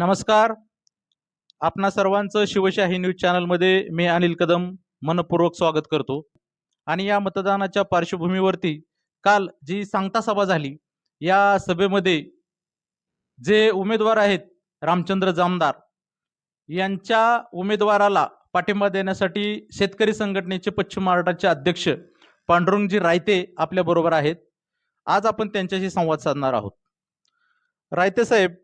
नमस्कार. आपणा सर्वांचं शिवशाही न्यूज चॅनलमध्ये मी अनिल कदम मनपूर्वक स्वागत करतो. आणि या मतदानाच्या पार्श्वभूमीवरती काल जी सांगता सभा झाली या सभेमध्ये जे उमेदवार आहेत रामचंद्र जामदार यांच्या उमेदवाराला पाठिंबा देण्यासाठी शेतकरी संघटनेचे पश्चिम महाराष्ट्राचे अध्यक्ष पांडुरंगजी रायते आपल्याबरोबर आहेत. आज आपण त्यांच्याशी संवाद साधणार आहोत. रायते साहेब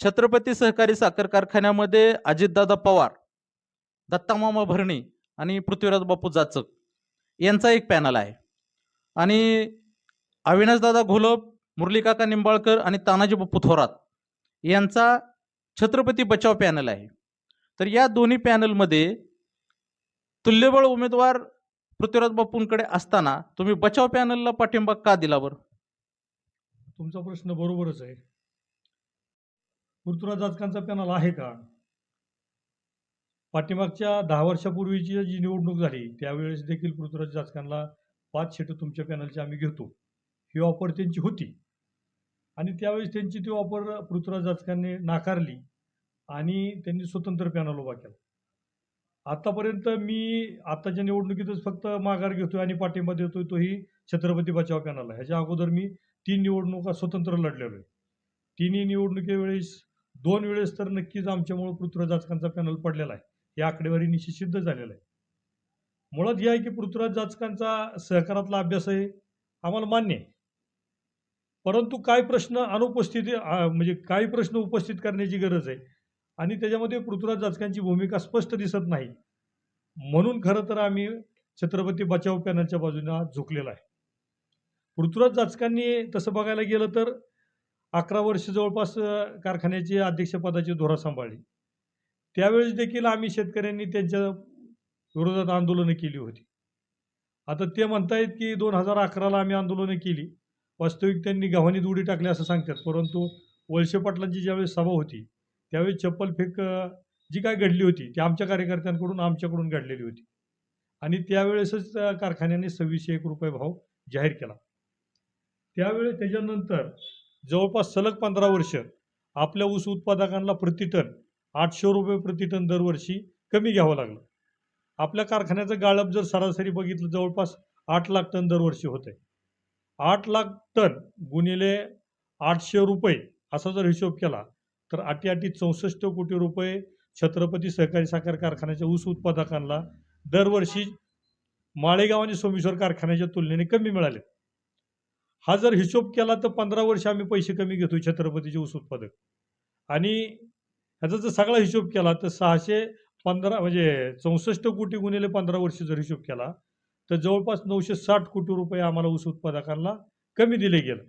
छत्रपती सहकारी साखर कारखान्यामध्ये अजितदादा पवार दत्तामामा भरणे आणि पृथ्वीराज बापू जाचक यांचा एक पॅनल आहे. आणि अविनाशदादा घोलप मुरलीकाका निंबाळकर आणि तानाजी बापू थोरात यांचा छत्रपती बचाव पॅनल आहे. तर या दोन्ही पॅनलमध्ये तुल्यबळ उमेदवार पृथ्वीराज बापूंकडे असताना तुम्ही बचाव पॅनलला पाठिंबा का दिला बरं? तुमचा प्रश्न बरोबरच आहे. पृथ्वीराज जाचकांचा पॅनल आहे का? पाठीमागच्या दहा वर्षापूर्वीची जी निवडणूक झाली त्यावेळेस देखील पृथ्वीराज जाचकांना पाच सीटं तुमच्या पॅनलची आम्ही घेतो. ही ऑफर त्यांची होती. आणि त्यावेळेस त्यांची ती ऑफर पृथ्वीराज जाचकांनी नाकारली आणि त्यांनी स्वतंत्र पॅनल उभा केला. आतापर्यंत मी आताच्या निवडणुकीतच फक्त माघार घेतोय आणि पाठिंबा देतोय तोही छत्रपती बचाव पॅनल आहे ह्याच्या अगोदर मी तीन निवडणुका स्वतंत्र लढलेलो आहे. तिन्ही निवडणुकीवेळेस दोन वेळेस तर नक्कीच आमच्यामुळं पृथ्वीराज जाचकांचा पॅनल पडलेला आहे. या आकडेवारी निश्चित सिद्ध आहे. मुळात हे आहे की पृथ्वीराज जाचकांचा सहकारातला अभ्यास आहे आम्हाला मान्य आहे. परंतु काय प्रश्न अनुपस्थिती म्हणजे काही प्रश्न उपस्थित करण्याची गरज आहे? आणि त्याच्यामध्ये पृथ्वीराज जाचकांची भूमिका स्पष्ट दिसत नाही. म्हणून खरं तर आम्ही छत्रपती बचाव पॅनलच्या बाजूने झुकलेला आहे. पृथ्वीराज जाचकांनी तसं बघायला गेलं तर अकरा वर्ष जवळपास कारखान्याची अध्यक्षपदाची धोरा सांभाळली. त्यावेळेस देखील आम्ही शेतकऱ्यांनी त्यांच्या विरोधात आंदोलनं केली होती. आता ते म्हणतायत की दोन हजार अकराला आम्ही आंदोलनं केली. वास्तविक त्यांनी गव्हाणीत उडी टाकली असं सांगतात. परंतु वळसे पाटलांची ज्यावेळेस सभा होती त्यावेळी चप्पल फेक जी काय घडली होती ती आमच्या कार्यकर्त्यांकडून आमच्याकडून घडलेली होती. आणि त्यावेळेसच कारखान्याने सव्वीसशे एक रुपये भाव जाहीर केला. त्यावेळी त्याच्यानंतर जवळपास सलग पंधरा वर्ष आपल्या ऊस उत्पादकांना प्रतिटन आठशे रुपये प्रतिटन दरवर्षी कमी घ्यावं लागलं. आपल्या कारखान्याचं गाळप जर सरासरी बघितलं जवळपास आठ लाख टन दरवर्षी होत आहे आठ लाख टन गुणिले आठशे रुपये असा जर हिशोब केला तर अटी अटी चौसष्ट कोटी रुपये छत्रपती सहकारी साखर कारखान्याच्या ऊस उत्पादकांना दरवर्षी माळेगाव आणि सोमेश्वर कारखान्याच्या तुलनेने कमी मिळाले हा जर हिशोब केला तर पंधरा वर्ष आम्ही पैसे कमी घेतो छत्रपतीचे ऊस उत्पादक. आणि ह्याचा जर सगळा हिशोब केला तर सहाशे पंधरा म्हणजे चौसष्ट कोटी गुणिले पंधरा वर्ष जर हिशोब केला तर जवळपास नऊशे साठ कोटी रुपये आम्हाला ऊस उत्पादकांना कमी दिले गेलं.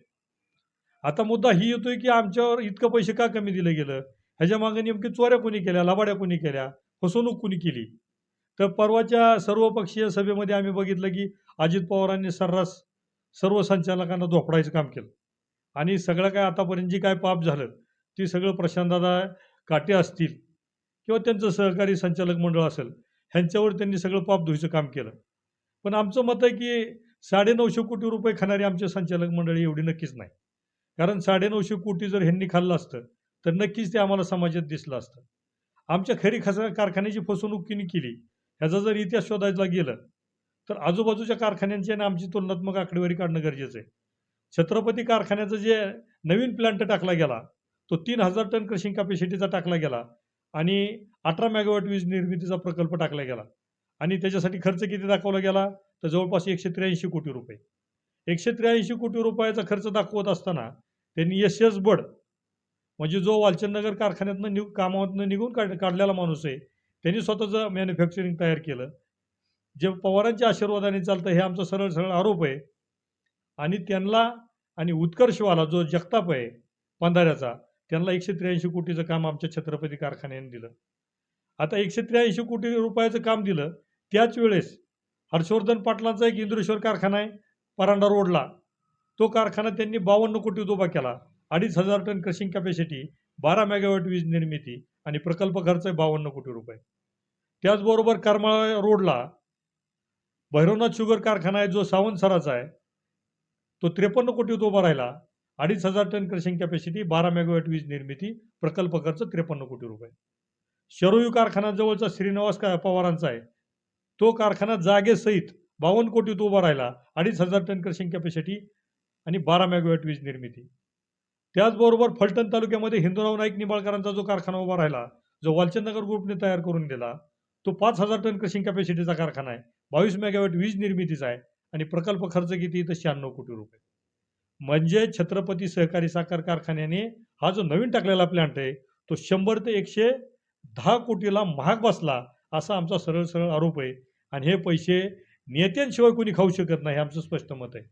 आता मुद्दा ही येतोय की आमच्यावर इतकं पैसे का कमी दिलं गेलं? ह्याच्या मागे नेमकी चोऱ्या कोणी केल्या लबाड्या कोणी केल्या फसवणूक कोणी केली? तर परवाच्या सर्वपक्षीय सभेमध्ये आम्ही बघितलं की अजित पवारांनी सर्रास सर्व संचालकांना धोपडायचं काम केलं. आणि सगळं काय आतापर्यंत जी काय पाप झालं ती सगळं प्रशांतदादा काटे असतील किंवा त्यांचं सहकारी संचालक मंडळ असेल ह्यांच्यावर त्यांनी सगळं पाप धुईचं काम केलं. पण आमचं मत आहे की साडेनऊशे कोटी रुपये खाणारी आमचे संचालक मंडळी एवढी नक्कीच नाही. कारण साडेनऊशे कोटी जर ह्यांनी खाल्लं असतं तर नक्कीच ते आम्हाला समाजात दिसलं असतं. आमच्या खरी खसा कारखान्याची फसवणूक किनी केली ह्याचा जर इतिहास शोधायला गेलं तर आजूबाजूच्या कारखान्यांची आणि आमची तुलनात्मक आकडेवारी काढणं गरजेचं आहे. छत्रपती कारखान्याचं जे नवीन प्लांट टाकला गेला तो तीन हजार टन क्रशिंग कॅपॅसिटीचा टाकला गेला आणि अठरा मेगावॅट वीज निर्मितीचा प्रकल्प टाकला गेला आणि त्याच्यासाठी खर्च किती दाखवला गेला? तर जवळपास एकशे त्र्याऐंशी कोटी रुपये. एकशे त्र्याऐंशी कोटी रुपयाचा खर्च दाखवत असताना त्यांनी एस एस बड म्हणजे जो वालचंदनगर कारखान्यातनं निघ कामातनं निघून काढ काढलेला माणूस आहे त्यांनी स्वतःचं मॅन्युफॅक्चरिंग तयार केलं. जे पवारांच्या आशीर्वादाने चालतं हे आमचा सरळ सरळ आरोप आहे. आणि त्यांना आणि उत्कर्षवाला जो जगताप आहे पंधाऱ्याचा त्यांना एकशे त्र्याऐंशी कोटीचं काम आमच्या छत्रपती कारखान्याने दिलं. आता एकशे त्र्याऐंशी कोटी रुपयाचं काम दिलं त्याच वेळेस हर्षवर्धन पाटलांचा एक इंद्रेश्वर कारखाना आहे परांडा रोडला. तो कारखाना त्यांनी बावन्न कोटीत उभा केला. अडीच हजार टन क्रशिंग कॅपॅसिटी बारा मेगावॅट वीज निर्मिती आणि प्रकल्प खर्च आहे बावन्न कोटी रुपये. त्याचबरोबर करमाळा रोडला भैरवनाथ शुगर कारखाना आहे जो सावंतसराचा आहे तो त्रेपन्न कोटीत उभा राहिला. अडीच हजार टन क्रशिंग कॅपॅसिटी बारा मेगावॅट वीज निर्मिती प्रकल्प खर्च त्रेपन्न कोटी रुपये. शरोयू कारखान्याजवळचा श्रीनिवास का पवारांचा आहे. तो कारखाना जागेसहित बावन्न कोटीत उभा राहिला. अडीच हजार टन क्रशिंग कॅपॅसिटी आणि बारा मेगावॅट वीज निर्मिती. त्याचबरोबर फलटण तालुक्यामध्ये हिंदूराव नाईक निंबाळकरांचा जो कारखाना उभा राहिला जो वालचंदनगर ग्रुपने तयार करून दिला तो पाच हजार टन क्रशिंग कॅपॅसिटीचा कारखाना आहे. बावीस मेगावॅट वीज निर्मितीचा आहे आणि प्रकल्प खर्च किती तर शहाण्णव कोटी रुपये. म्हणजे छत्रपती सहकारी साखर कारखान्याने हा जो नवीन टाकलेला प्लांट आहे तो शंभर ते एकशे दहा कोटीला महाग बसला असा आमचा सरळ सरळ आरोप आहे. आणि हे पैसे नेत्यांशिवाय कोणी खाऊ शकत नाही हे आमचं स्पष्ट मत आहे.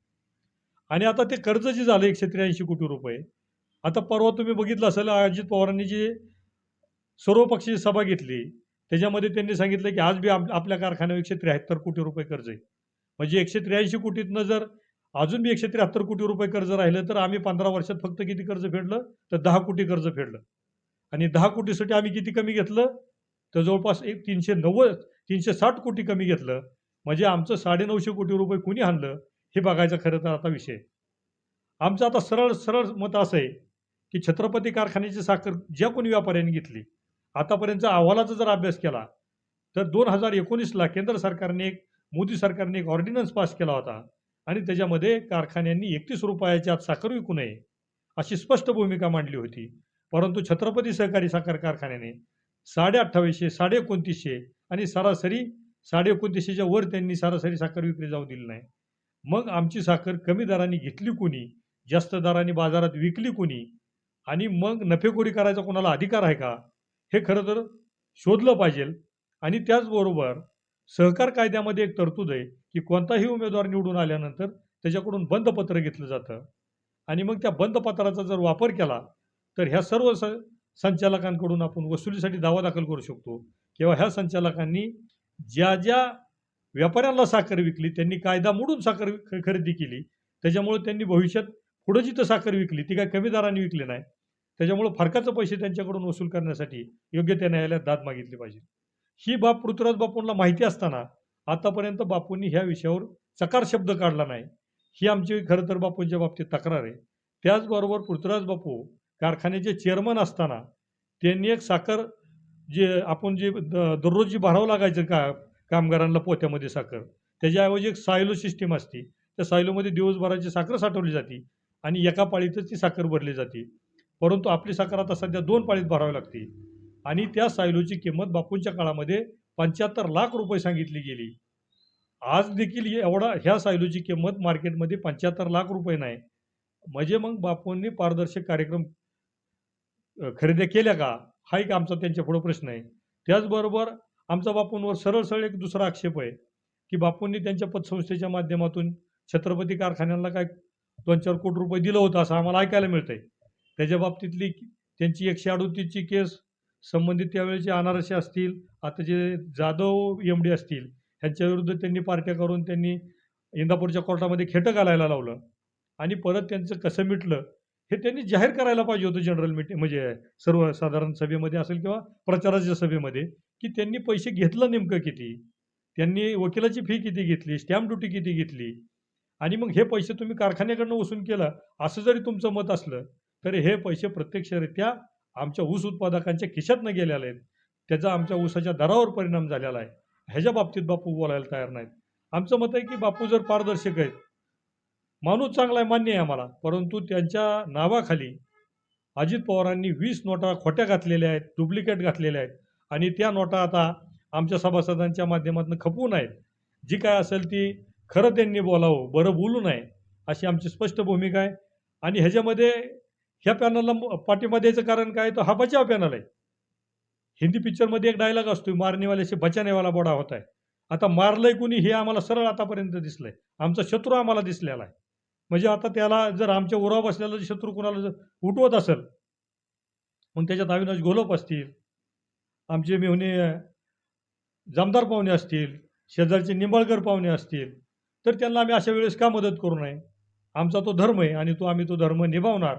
आणि आता ते कर्ज जे झालं एकशे त्र्याऐंशी कोटी रुपये. आता परवा तुम्ही बघितलं असेल अजित पवारांनी जी सर्वपक्षीय सभा घेतली त्याच्यामध्ये त्यांनी सांगितलं की आज बी आप आपल्या कारखान्यावर एकशे त्र्याहत्तर कोटी रुपये कर्ज आहे. म्हणजे एकशे त्र्याऐंशी कोटीतनं जर अजून बी एकशे त्र्याहत्तर कोटी रुपये कर्ज राहिलं तर आम्ही पंधरा वर्षात फक्त किती कर्ज फेडलं? तर दहा कोटी कर्ज फेडलं. आणि दहा कोटीसाठी आम्ही किती कमी घेतलं? तर जवळपास एक तीनशे नव्वद तीनशे साठ कोटी कमी घेतलं. म्हणजे आमचं साडेनऊशे कोटी रुपये कुणी आणलं? हे बघायचं खरं तर आता विषय. आमचं आता सरळ सरळ मत असं आहे की छत्रपती कारखान्याची साखर ज्या कोणी व्यापाऱ्यांनी घेतली आतापर्यंतचा अहवालाचा जर अभ्यास केला तर दोन हजार एकोणीसला केंद्र सरकारने एक मोदी सरकारने एक ऑर्डिनन्स पास केला होता. आणि त्याच्यामध्ये कारखान्यांनी एकतीस रुपयाच्या आत साखर विकू नये अशी स्पष्ट भूमिका मांडली होती. परंतु छत्रपती सहकारी साखर कारखान्याने साडे अठ्ठावीसशे साडे एकोणतीसशे आणि सरासरी साडे एकोणतीसशेच्या वर त्यांनी सरासरी साखर विक्री जाऊ दिली नाही. मग आमची साखर कमी दराने घेतली कोणी? जास्त दराने बाजारात विकली कोणी? आणि मग नफेखोरी करायचा कोणाला अधिकार आहे का? हे खरं तर शोधलं पाहिजे. आणि त्याचबरोबर सहकार कायद्यामध्ये एक तरतूद आहे की कोणताही उमेदवार निवडून आल्यानंतर त्याच्याकडून बंदपत्र घेतलं जातं. आणि मग त्या बंदपत्राचा जर वापर केला तर ह्या सर्व स संचालकांकडून आपण वसुलीसाठी दावा दाखल करू शकतो. किंवा ह्या संचालकांनी ज्या ज्या व्यापाऱ्यांना साखर विकली त्यांनी कायदा मोडून साखर ख- खरेदी केली त्याच्यामुळे त्यांनी भविष्यात पुढं जिथं साखर विकली ती काय कमी दराने विकली नाही. त्याच्यामुळं फरकाचं पैसे त्यांच्याकडून वसूल करण्यासाठी योग्य त्या न्यायालयात दाद मागितली पाहिजे. ही बाब पृथ्वीराज बापूंना माहिती असताना आतापर्यंत बापूंनी ह्या विषयावर चकार शब्द काढला नाही. ही आमची खरं तर बापूंच्या बाबतीत तक्रार आहे. त्याचबरोबर पृथ्वीराज बापू कारखान्याचे चेअरमन असताना त्यांनी एक साखर जे आपण जे द- दररोज जी भरावं लागायचं का कामगारांना पोत्यामध्ये साखर त्याच्याऐवजी एक सायलो सिस्टीम असते. त्या सायलोमध्ये दिवसभराची साखर साठवली जाते आणि एका पाळीतच ती साखर भरली जाते. परंतु आपली साखर आता सध्या दोन पाळीत भरावी लागते. आणि त्या सायलोची किंमत बापूंच्या काळामध्ये पंच्याहत्तर लाख रुपये सांगितली गेली. आज देखील एवढा ह्या सायलोची किंमत मार्केटमध्ये पंच्याहत्तर लाख रुपये नाही. म्हणजे मग बापूंनी पारदर्शक कार्यक्रम खरेदी केल्या का? हा एक आमचा त्यांच्या पुढे प्रश्न आहे. त्याचबरोबर आमचा बापूंवर सरळ सरळ एक दुसरा आक्षेप आहे की बापूंनी त्यांच्या पतसंस्थेच्या माध्यमातून छत्रपती कारखान्यांना काय दोन चार कोटी रुपये दिलं होतं असं आम्हाला ऐकायला मिळतंय. त्याच्या बाबतीतली त्यांची एकशे अडोतीसची केस संबंधित त्यावेळेचे अनारसे असतील आता जे जाधव एम डी असतील ह्यांच्या विरुद्ध त्यांनी पार्ट्या करून त्यांनी इंदापूरच्या कोर्टामध्ये खेटं घालायला लावलं. आणि परत त्यांचं कसं मिटलं हे त्यांनी जाहीर करायला पाहिजे होतं जनरल मिटिंग म्हणजे सर्वसाधारण सभेमध्ये असेल किंवा प्रचाराच्या सभेमध्ये की त्यांनी पैसे घेतलं नेमकं किती? त्यांनी वकिलाची फी किती घेतली? स्टॅम्प ड्युटी किती घेतली? आणि मग हे पैसे तुम्ही कारखान्याकडनं वसूल केलं असं जरी तुमचं मत असलं तरी हे पैसे प्रत्यक्षरित्या आमच्या ऊस उत्पादकांच्या खिशातनं गेलेले आहेत. त्याचा आमच्या ऊसाच्या दरावर परिणाम झालेला आहे. ह्याच्या बाबतीत बापू बोलायला तयार नाहीत. आमचं मत आहे की बापू जर पारदर्शक आहेत माणूस चांगला आहे मान्य आहे आम्हाला. परंतु त्यांच्या नावाखाली अजित पवारांनी वीस नोटा खोट्या घातलेल्या आहेत डुप्लिकेट घातलेल्या आहेत. आणि त्या नोटा आता आमच्या सभासदांच्या माध्यमातून खपवून आहेत. जी काय असेल ती खरं त्यांनी बोलावं बरं बोलू नये अशी आमची स्पष्ट भूमिका आहे. आणि ह्याच्यामध्ये ह्या पॅनलला पाठिंबा द्यायचं कारण काय? तर हा बचाव पॅनल आहे. हिंदी पिक्चरमध्ये एक डायलॉग असतो मारणेवाल्याशी बचानेवाला बोडा होत आहे. आता मारलंय कुणी हे आम्हाला सरळ आतापर्यंत दिसलंय. आमचा शत्रू आम्हाला दिसलेला आहे. म्हणजे आता त्याला जर आमच्या उराव बसलेला शत्रू कुणाला जर उठवत असेल मग त्याच्यात अविनाश घोलप असतील आमचे मेहुणे जामदार पाहुणे असतील शेजारचे निंबाळकर पाहुणे असतील तर त्यांना आम्ही अशा वेळेस का मदत करू नये? आमचा तो धर्म आहे आणि तो आम्ही तो धर्म निभावणार.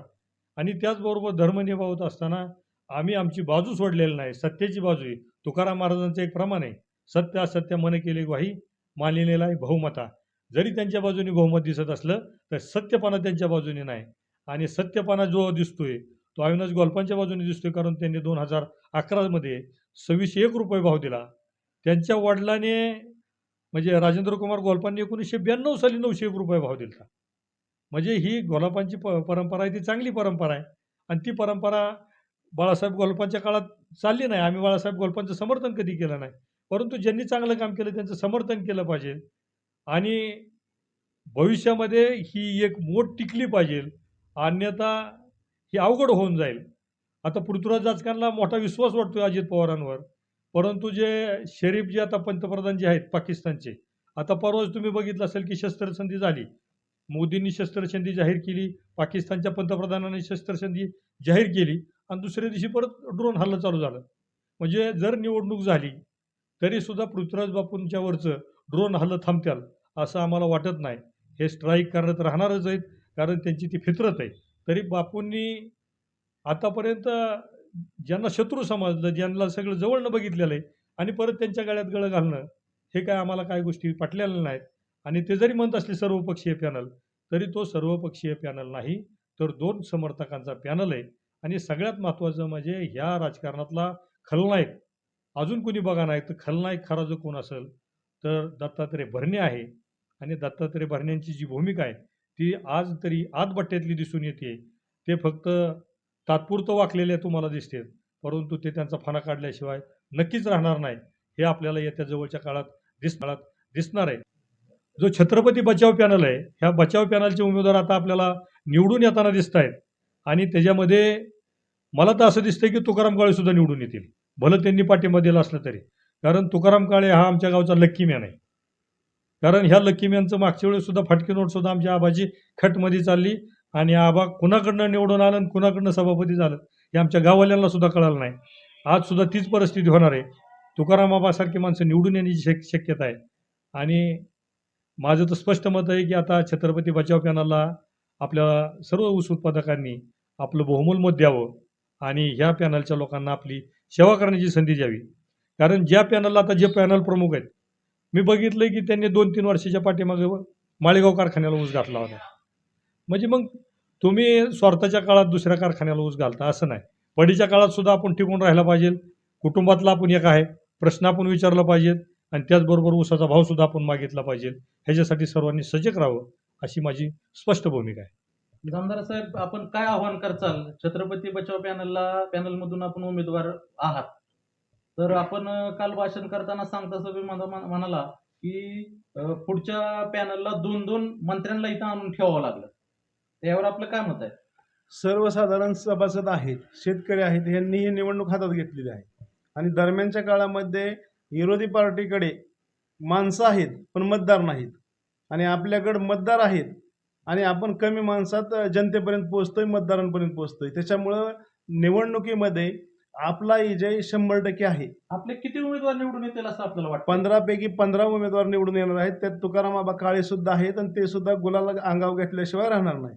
आणि त्याचबरोबर धर्म निभावत असताना आम्ही आमची बाजू सोडलेली नाही सत्याची बाजू आहे. तुकाराम महाराजांचं एक प्रमाण आहे. सत्य असत्य मन केले ग्वाही मालिनेला आहे बहुमता. जरी त्यांच्या बाजूने बहुमत दिसत असलं तर सत्यपणा त्यांच्या बाजूने नाही. आणि सत्यपाना जो दिसतोय तो अविनाश गोल्पांच्या बाजूने दिसतोय कारण त्यांनी दोन हजार अकरामध्ये सव्वीसशे एक रुपये भाव दिला. त्यांच्या वडिलाने म्हणजे राजेंद्र कुमार गोल्पांनी एकोणीसशे ब्याण्णव साली नऊशे एक रुपये भाव दिला म्हणजे ही गोलापांची प परंपरा आहे ती चांगली परंपरा आहे. आणि ती परंपरा बाळासाहेब गोलपांच्या काळात चालली नाही. आम्ही बाळासाहेब गोलपांचं समर्थन कधी केलं नाही. परंतु ज्यांनी चांगलं काम केलं त्यांचं समर्थन केलं पाहिजे. आणि भविष्यामध्ये ही एक मोठ टिकली पाहिजे. अन्यथा ही अवघड होऊन जाईल. आता पृथ्वीराज जाचकांना मोठा विश्वास वाटतो अजित पवारांवर. परंतु जे शरीफ जे आता पंतप्रधान जे आहेत पाकिस्तानचे आता परवाच तुम्ही बघितलं असेल की शस्त्रसंधी झाली. मोदींनी शस्त्रसंधी जाहीर केली पाकिस्तानच्या पंतप्रधानांनी शस्त्रसंधी जाहीर केली आणि दुसऱ्या दिवशी परत ड्रोन हल्ला चालू झालं. म्हणजे जर निवडणूक झाली तरीसुद्धा पृथ्वीराज बापूंच्या वरचं ड्रोन हल्लं थांबत्याल असं आम्हाला वाटत नाही. हे स्ट्राईक करत राहणारच आहेत कारण त्यांची ती फितरत आहे. तरी बापूंनी आतापर्यंत ज्यांना शत्रू समजलं ज्यांना सगळं जवळनं बघितलेलं आहे आणि परत त्यांच्या गळ्यात गळं घालणं हे काय आम्हाला काय गोष्टी पटलेल्या नाहीत. आणि ते जरी म्हणत असले सर्वपक्षीय पॅनल तरी तो सर्वपक्षीय पॅनल नाही तर दोन समर्थकांचा पॅनल आहे. आणि सगळ्यात महत्त्वाचं म्हणजे ह्या राजकारणातला खलनायक अजून कोणी बघा नाही तर खलनायक खरा जो कोण असेल तर दत्तात्रय भरणे आहे. आणि दत्तात्रय भरण्यांची जी भूमिका आहे ती आज तरी आतबट्ट्यातली दिसून येते. ते फक्त तात्पुरतं वाकलेले तुम्हाला दिसते परंतु ते त्यांचा फणा काढल्याशिवाय नक्कीच राहणार नाही. हे आपल्याला येत्या जवळच्या काळात दिसणार काळात दिसणार आहे. जो छत्रपती बचाव पॅनल आहे ह्या बचाव पॅनलचे उमेदवार आता आपल्याला निवडून येताना दिसत आहेत आणि त्याच्यामध्ये मला तर असं दिसतं की तुकाराम काळेसुद्धा निवडून येतील. भलं त्यांनी पाठिंबा दिला असलं तरी. कारण तुकाराम काळे हा आमच्या गावचा लक्की मॅन आहे. कारण ह्या लक्की मॅनचं मागच्या वेळेसुद्धा फटके नोट आमच्या आबाची खटमध्ये चालली. आणि आबा कुणाकडनं निवडून आलं आणि कुणाकडनं सभापती झालं हे आमच्या गाववाल्यांना सुद्धा कळालं नाही. आज सुद्धा तीच परिस्थिती होणार आहे. तुकाराम आबासारखी माणसं निवडून येण्याची शक शक्यता आहे. आणि माझं तर स्पष्ट मत आहे की आता छत्रपती बचाव पॅनलला आपल्या सर्व ऊस उत्पादकांनी आपलं बहुमूल मत द्यावं आणि ह्या पॅनलच्या लोकांना आपली सेवा करण्याची संधी द्यावी. कारण ज्या पॅनलला आता जे पॅनल प्रमुख आहेत मी बघितलं की त्यांनी दोन तीन वर्षाच्या पाठीमागे माळेगाव कारखान्याला ऊस घातला होता. म्हणजे मग तुम्ही स्वार्थाच्या काळात दुसऱ्या कारखान्याला ऊस घालता असं नाही. पडीच्या काळात सुद्धा आपण टिकून राहिला पाहिजे. कुटुंबातला आपण एक आहे. प्रश्न आपण विचारला पाहिजे आणि त्याचबरोबर ऊसाचा भाव सुद्धा आपण मागितला पाहिजे. ह्याच्यासाठी सर्वांनी सजग राहावं अशी माझी स्पष्ट भूमिका आहे. जामदार साहेब आपण काय आव्हान करचाल? छत्रपती बचाव पॅनलला पॅनल मधून आपण उमेदवार आहात. तर आपण काल भाषण करताना सांगता सभे म्हणाला की पुढच्या पॅनलला दोन दोन मंत्र्यांना इथं आणून ठेवावं लागलं. त्यावर आपलं काय मत आहे? सर्वसाधारण सभासद आहेत शेतकरी आहेत यांनी ही निवडणूक हातात घेतलेली आहे. आणि दरम्यानच्या काळामध्ये विरोधी पार्टीकडे माणसं आहेत पण मतदार नाहीत. आणि आपल्याकडे मतदार आहेत आणि आपण कमी माणसात जनतेपर्यंत पोहोचतोय मतदारांपर्यंत पोहोचतोय. त्याच्यामुळं निवडणुकीमध्ये आपला विजय शंभर टक्के आहे. आपले किती उमेदवार निवडून येतील असं आपल्याला वाटतं? पंधरापैकी पंधरा उमेदवार निवडून येणार आहेत. त्यात तुकाराम आबा काळे सुद्धा आहेत आणि ते सुद्धा गुलाला अंगाव घेतल्याशिवाय राहणार नाही.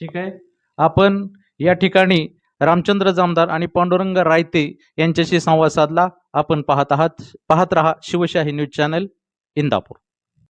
ठीक आहे. आपण या ठिकाणी रामचंद्र जामदार आणि पांडुरंग रायते यांच्याशी संवाद साधला. आपण पाहत आहात पाहत रहा शिवशाही न्यूज चॅनल इंदापूर.